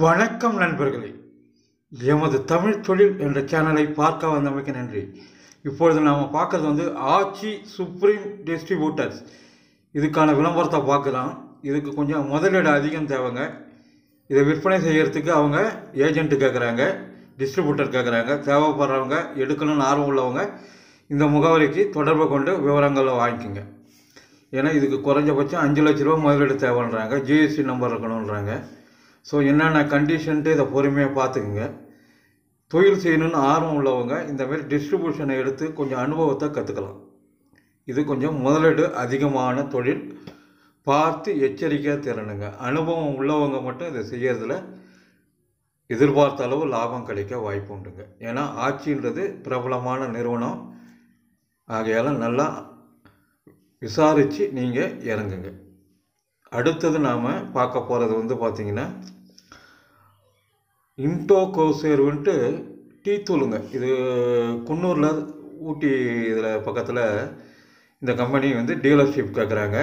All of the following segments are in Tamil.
வணக்கம் நண்பர்களே. எமது தமிழ் தொழில் என்ற சேனலை பார்க்க வந்தமைக்கு நன்றி. இப்பொழுது நாம் பார்க்குறது வந்து ஆச்சி சுப்ரீம் டிஸ்ட்ரிபியூட்டர்ஸ் இதுக்கான விளம்பரத்தை பார்க்கலாம். இதுக்கு கொஞ்சம் முதலீடு அதிகம் தேவைங்க. இதை விற்பனை செய்கிறதுக்கு அவங்க ஏஜென்ட்டு கேட்குறாங்க டிஸ்ட்ரிபியூட்டர் கேட்குறாங்க தேவைப்படுறவங்க எடுக்கணும்னு ஆர்வம் உள்ளவங்க இந்த முகவரிக்கு தொடர்பு கொண்டு விவரங்களை வாங்கிக்கோங்க. ஏன்னா இதுக்கு குறைஞ்சபட்சம் அஞ்சு லட்ச ரூபா முதலீடு தேவைன்றாங்க. ஜிஎஸ்டி நம்பர் இருக்கணுன்றாங்க ஸோ என்னென்ன கண்டிஷன்ட்டு இதை பொறுமையாக பார்த்துக்குங்க. தொழில் செய்யணும்னு ஆர்வம் உள்ளவங்க இந்தமாரி டிஸ்ட்ரிபியூஷனை எடுத்து கொஞ்சம் அனுபவத்தை கற்றுக்கலாம் இது கொஞ்சம் முதலீடு அதிகமான தொழில். பார்த்து எச்சரிக்கையாக திறனுங்க அனுபவம் உள்ளவங்க மட்டும் இதை செய்கிறதுல எதிர்பார்த்த அளவு லாபம் கிடைக்க வாய்ப்பு உண்டுங்க. ஏன்னா ஆட்சின்றது பிரபலமான நிறுவனம். ஆகையால் நல்லா விசாரித்து நீங்கள் இறங்குங்க. அடுத்தது நாம் பார்க்க போகிறது வந்து பார்த்திங்கன்னா இன்டோகோசேர்வுன்ட்டு டீ தூளுங்க. இது குன்னூரில் ஊட்டி இதில் பக்கத்தில் இந்த கம்பெனி வந்து டீலர்ஷிப் கேட்குறாங்க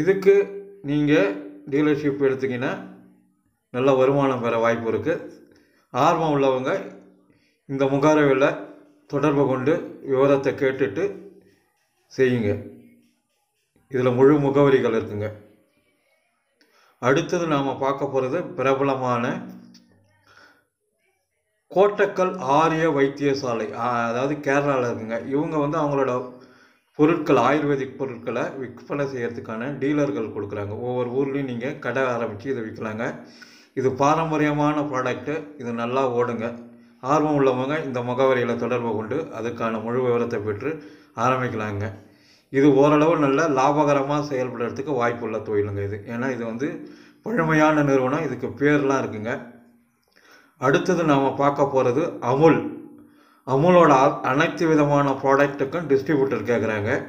இதுக்கு நீங்கள் டீலர்ஷிப் எடுத்திங்கன்னா நல்ல வருமானம் பெற வாய்ப்பு இருக்குது ஆர்வம் உள்ளவங்க இந்த முகாரவில் தொடர்பு கொண்டு விவரத்தை கேட்டுட்டு செய்யுங்க. இதில் முழு முகவரிகள் இருக்குங்க. அடுத்தது நாம் பார்க்க போகிறது பிரபலமான கோட்டக்கல் ஆரிய வைத்தியசாலை அதாவது கேரளாவில் இருக்குங்க. இவங்க வந்து அவங்களோட பொருட்கள் ஆயுர்வேதிக் பொருட்களை விற்பனை செய்யறதுக்கான டீலர்கள் கொடுக்குறாங்க. ஒவ்வொரு ஊர்லேயும் நீங்கள் கடை ஆரம்பித்து இதை விற்கலாங்க. இது பாரம்பரியமான ப்ராடக்ட்டு இது நல்லா ஓடுங்க. ஆர்வம் உள்ளவங்க இந்த முகவரியில் தொடர்பு கொண்டு அதுக்கான முழு விவரத்தை பெற்று ஆரம்பிக்கலாங்க. இது ஓரளவு நல்ல லாபகரமாக செயல்படுறதுக்கு வாய்ப்புள்ள தொழிலுங்க இது. ஏன்னா இது வந்து பழமையான நிறுவனம். இதுக்கு பேர்லாம் இருக்குங்க. அடுத்தது நாம் பார்க்க போகிறது அமுல். அமுலோட அ- அனைத்து விதமான ப்ராடக்ட்டுக்கும் டிஸ்ட்ரிபியூட்டர் கேட்குறாங்க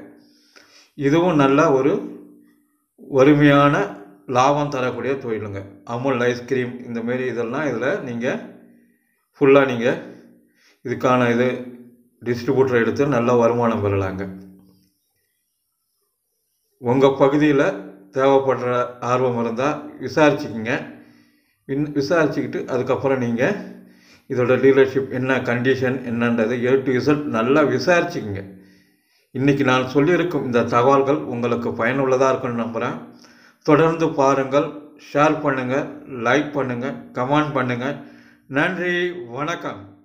இதுவும் நல்ல ஒரு வறுமையான லாபம் தரக்கூடிய தொழிலுங்க. அமுல் ஐஸ்கிரீம் இந்தமாரி இதெல்லாம் இதில் நீங்கள் ஃபுல்லாக நீங்கள் இதுக்கான இது டிஸ்ட்ரிபியூட்டர் எடுத்து நல்ல வருமானம் பெறலாங்க. உங்கள் பகுதியில் தேவைப்படுற ஆர்வம் இருந்தால் விசாரிச்சுக்கிங்க. வின் விசாரிச்சுக்கிட்டு அதுக்கப்புறம் நீங்கள் இதோட டீலர்ஷிப் என்ன கண்டிஷன் என்னன்றது ஏ டு இசட் நல்லா விசாரிச்சுக்கிங்க. இன்றைக்கி நான் சொல்லியிருக்கும் இந்த தகவல்கள் உங்களுக்கு பயனுள்ளதாக இருக்கும்னு நம்புகிறேன் தொடர்ந்து பாருங்கள் ஷேர் பண்ணுங்கள் லைக் பண்ணுங்கள் கமெண்ட் பண்ணுங்கள் நன்றி வணக்கம்.